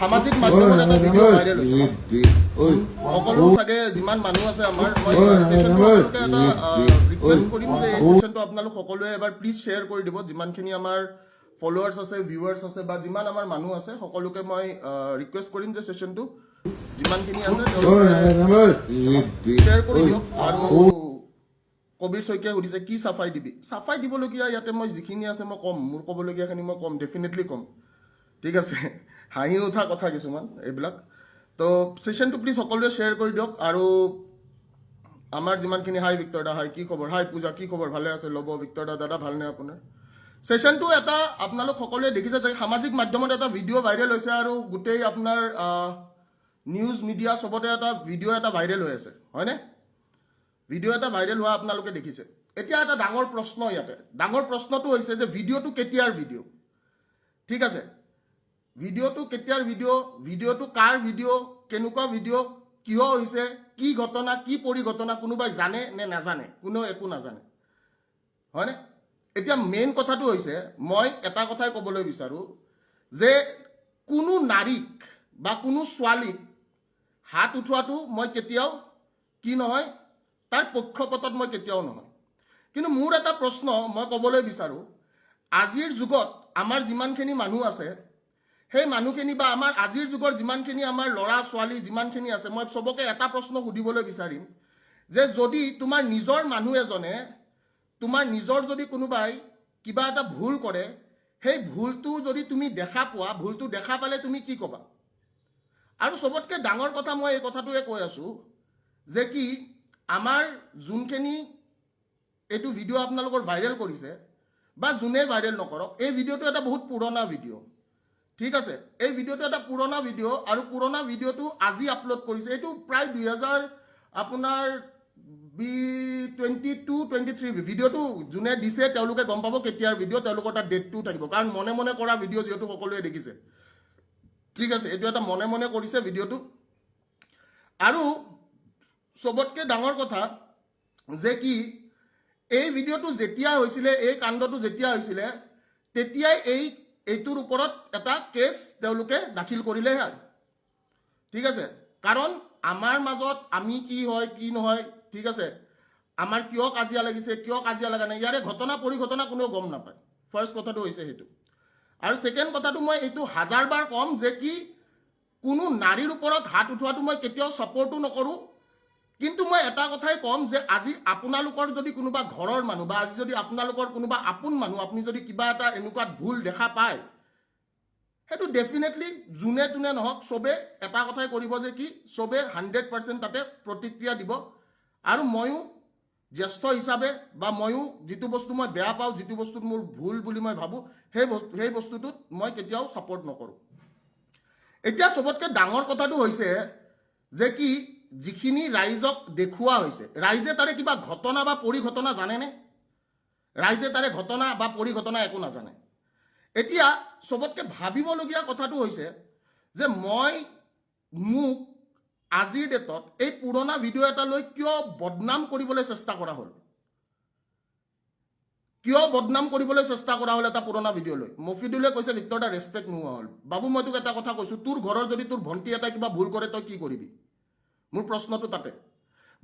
সামাজিক মাধ্যমত সকলোৱে এবাৰ প্লিজ শ্বেয়াৰ কৰি দিব যিমানখিনি আমাৰ ফলোৱাৰ্ছ আছে ভিউৱাৰ্ছ আছে বা যিমান আমাৰ মানুহ আছে সকলোকে মই ৰিকুৱেষ্ট কৰিম যে ছেশ্যনটো যিমানখিনি আছে শ্বেয়াৰ কৰি দিয়ক আৰু কবিৰ শইকীয়াই সুধিছে, কি চাফাই দিবি? চাফাই দিবলগীয়া ইয়াতে মই যিখিনি আছে মই ক'ম, মোৰ ক'বলগীয়াখিনি মই ক'ম ডেফিনেটলি ক'ম। ঠিক আছে, হাঁহি উঠা কথা কিছুমান, এইবিলাক। তো ছেশ্যনটো প্লিজ সকলোৱে শ্বেয়াৰ কৰি দিয়ক আৰু আমাৰ যিমানখিনি হাই ভিক্টৰ দা হাই কি খবৰ? হাই পূজা, কি খবৰ? ভালে আছে, ল'ব ভিক্টৰ দা, দাদা, ভালনে আপোনাৰ? ছেশ্যনটো এটা আপোনালোক সকলোৱে দেখিছে, যে সামাজিক মাধ্যমত এটা ভিডিঅ' ভাইৰেল হৈছে আৰু গোটেই আপোনাৰ নিউজ মিডিয়া চবতে এটা ভিডিঅ' এটা ভাইৰেল হৈ আছে, হয়নে? ভিডিঅ' এটা ভাইৰেল হোৱা আপোনালোকে দেখিছে। এতিয়া এটা ডাঙৰ প্ৰশ্ন ইয়াতে। ডাঙৰ প্ৰশ্নটো হৈছে যে ভিডিঅ'টো কেতিয়াৰ ভিডিঅ' ঠিক আছে। ভিডিঅ'টো কেতিয়াৰ ভিডিঅ' ভিডিঅ'টো কাৰ ভিডিঅ' কেনেকুৱা ভিডিঅ' কিয় হৈছে? কি ঘটনা? কি পৰিঘটনা? কোনোবাই জানে নে নাজানে? কোনেও একো নাজানে। হয়নে? এতিয়া মেইন কথাটো হৈছে মই এটা কথাই ক'বলৈ বিচাৰোঁ যে কোনো নাৰীক বা কোনো ছোৱালীক হাত উঠোৱাটো মই কেতিয়াও কি নহয় তাৰ পক্ষপাতত মই কেতিয়াও নহয়। কিন্তু মোৰ এটা প্ৰশ্ন মই ক'বলৈ বিচাৰোঁ আজিৰ যুগত আমাৰ যিমানখিনি মানুহ আছে সেই মানুহখিনি বা আমাৰ আজিৰ যুগৰ যিমানখিনি আমাৰ ল'ৰা ছোৱালী যিমানখিনি আছে মই চবকে এটা প্ৰশ্ন সুধিবলৈ বিচাৰিম যে যদি তোমাৰ নিজৰ মানুহ এজনে তোমাৰ নিজৰ যদি কোনোবাই কিবা এটা ভুল কৰে সেই ভুলটো যদি তুমি দেখা পোৱা ভুলটো দেখা পালে তুমি কি ক'বা? আৰু চবতকৈ ডাঙৰ কথা মই এই কথাটোৱে কৈ আছোঁ যে কি আমাৰ যোনখিনি এইটো ভিডিঅ' আপোনালোকৰ ভাইৰেল কৰিছে, বা যোনে ভাইৰেল নকৰক, এই ভিডিঅ'টো এটা বহুত পুৰণা ভিডিঅ' ঠিক আছে? এই ভিডিঅ'টো এটা পুৰণা ভিডিঅ' আৰু পুৰণা ভিডিঅ'টো আজি আপলোড কৰিছে। এইটো প্ৰায় দুহেজাৰ আপোনাৰ B twenty two, twenty three ভিডিঅ'টো যোনে দিছে, তেওঁলোকে গম পাব কেতিয়াৰ ভিডিঅ' তেওঁলোকৰ তাত ডেটটোও থাকিব। কাৰণ মনে মনে কৰা ভিডিঅ' যিহেতু সকলোৱে দেখিছে। ঠিক আছে? এইটো এটা মনে মনে কৰিছে ভিডিঅ'টো আৰু চবতকৈ ডাঙৰ কথা যে কি এই ভিডিঅ'টো যেতিয়া হৈছিলে এই কাণ্ডটো যেতিয়া হৈছিলে তেতিয়াই এই এইটোৰ ওপৰত এটা কেছ তেওঁলোকে দাখিল কৰিলেহে ঠিক আছে? কাৰণ আমাৰ মাজত আমি কি হয় কি নহয় ঠিক আছে? আমাৰ কিয় কাজিয়া লাগিছে কিয় কাজিয়া লগা নাই ইয়াৰে ঘটনা পৰিঘটনা কোনেও গম নাপায়। ফাৰ্ষ্ট কথাটো হৈছে সেইটো। আৰু ছেকেণ্ড কথাটো মই এইটো হাজাৰবাৰ ক'ম যে কি কোনো নাৰীৰ ওপৰত হাত উঠোৱাটো মই কেতিয়াও ছাপৰ্টো নকৰোঁ কিন্তু মই এটা কথাই ক'ম যে আজি আপোনালোকৰ যদি কোনোবা ঘৰৰ মানুহ বা আজি যদি আপোনালোকৰ কোনোবা আপোন মানুহ, আপুনি যদি কিবা এটা এনেকুৱা ভুল দেখা পায়, সেইটো ডেফিনেটলি যোনে তোনে নহওক চবে এটা কথাই কৰিব যে কি, চবে হাণ্ড্ৰেড পাৰ্চেণ্ট তাতে প্ৰতিক্ৰিয়া দিব। আৰু ময়ো জ্যেষ্ঠ হিচাপে বা ময়ো যিটো বস্তু মই বেয়া পাওঁ, যিটো বস্তুত মোৰ ভুল বুলি মই ভাবোঁ, সেই সেই বস্তুটোত মই কেতিয়াও ছাপৰ্ট নকৰোঁ। এতিয়া চবতকৈ ডাঙৰ কথাটো হৈছে যে কি যিখিনি ৰাইজক দেখুওৱা হৈছে, ৰাইজে তাৰে কিবা ঘটনা বা পৰিঘটনা জানেনে? ৰাইজে তাৰে ঘটনা বা পৰিঘটনা একো নাজানে। এতিয়া চবতকৈ ভাবিবলগীয়া কথাটো হৈছে যে মই মোক আজিৰ ডেটত এই পুৰণা ভিডিঅ' এটা লৈ কিয় বদনাম কৰিবলৈ চেষ্টা কৰা হ'ল? কিয় বদনাম কৰিবলৈ চেষ্টা কৰা হ'ল এটা পুৰণা ভিডিঅ' লৈ? মফিদুলে কৈছে, ভিক্টৰ দা ৰেচপেক্ট নোহোৱা হ'ল। বাবু, মই তোক এটা কথা কৈছোঁ, তোৰ ঘৰৰ যদি তোৰ ভণ্টি এটাই কিবা ভুল কৰে, তই কি কৰিবি? মোৰ প্ৰশ্নটো তাতে